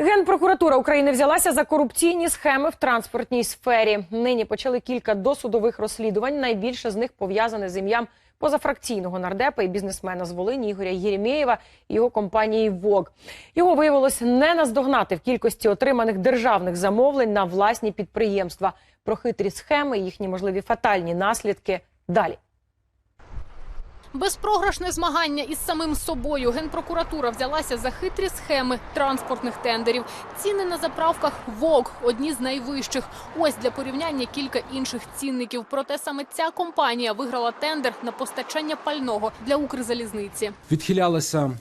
Генпрокуратура України взялася за корупційні схеми в транспортній сфері. Нині почали кілька досудових розслідувань. Найбільше з них пов'язане з ім'ям позафракційного нардепа і бізнесмена з Волині Ігоря Єремєєва і його компанії ВОГ. Його виявилось не наздогнати в кількості отриманих державних замовлень на власні підприємства. Про хитрі схеми, і їхні можливі фатальні наслідки далі. Безпрограшне змагання із самим собою. Генпрокуратура взялася за хитрі схеми транспортних тендерів. Ціни на заправках ВОГ – одні з найвищих. Ось для порівняння кілька інших цінників. Проте саме ця компанія виграла тендер на постачання пального для Укрзалізниці. відхилялася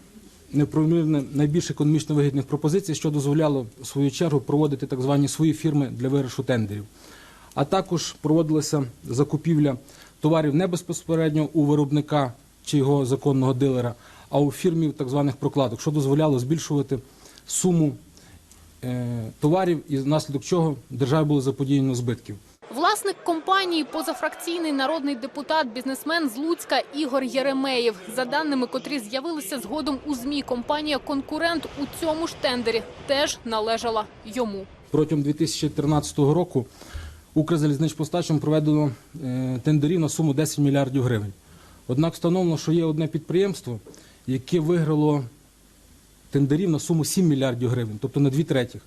неправомірне найбільш економічно вигідних пропозицій, що дозволяло в свою чергу проводити так звані свої фірми для виграшу тендерів. А також проводилася закупівля товарів не безпосередньо у виробника чи його законного дилера, а у фірмів так званих прокладок, що дозволяло збільшувати суму е, товарів, і внаслідок чого державі було заподіяно збитків. Власник компанії позафракційний народний депутат, бізнесмен з Луцька Ігор Єремеєв. За даними, котрі з'явилися згодом у змі, компанія конкурент у цьому ж тендері теж належала йому. Протягом 2013 року Укрзалізничпостачем проведено е, тендерів на суму 10 мільярдів гривень. Однак встановлено, що є одне підприємство, яке виграло тендерів на суму 7 мільярдів гривень, тобто на дві третіх.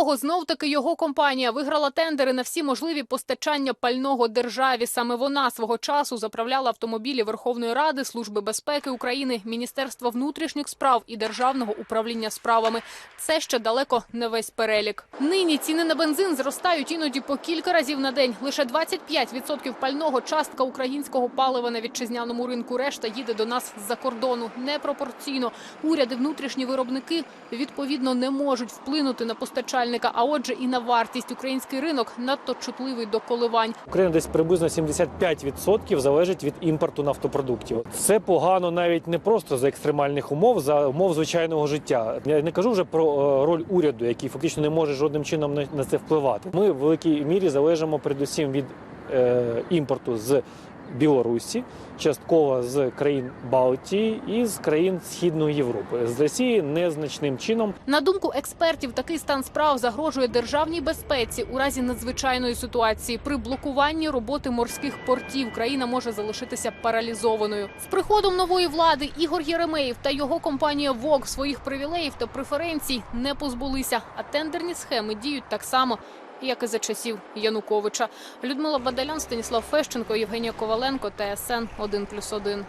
Того, знов таки його компанія виграла тендери на всі можливі постачання пального державі. Саме вона свого часу заправляла автомобілі Верховної Ради, Служби безпеки України, Міністерства внутрішніх справ і Державного управління справами. Це ще далеко не весь перелік. Нині ціни на бензин зростають іноді по кілька разів на день. Лише 25% пального частка українського палива на вітчизняному ринку. Решта їде до нас з-за кордону. Непропорційно. Уряди, внутрішні виробники відповідно не можуть вплинути на постачальника, а отже і на вартість. Український ринок надто чутливий до коливань. Україна десь приблизно 75% залежить від імпорту нафтопродуктів. Це погано навіть не просто за екстремальних умов, за умов звичайного життя. Я не кажу вже про е, роль уряду, який фактично не може жодним чином на- це впливати. Ми в великій мірі залежимо передусім від е, імпорту з Білорусі, частково з країн Балтії і з країн Східної Європи. З Росії незначним чином. На думку експертів, такий стан справ загрожує державній безпеці у разі надзвичайної ситуації. При блокуванні роботи морських портів країна може залишитися паралізованою. З приходом нової влади Ігор Єремеєв та його компанія ВОГ своїх привілеїв та преференцій не позбулися, а тендерні схеми діють так само. Як і за часів Януковича, Людмила Бадалян, Станіслав Фещенко, Євгенія Коваленко, ТСН 1+,1.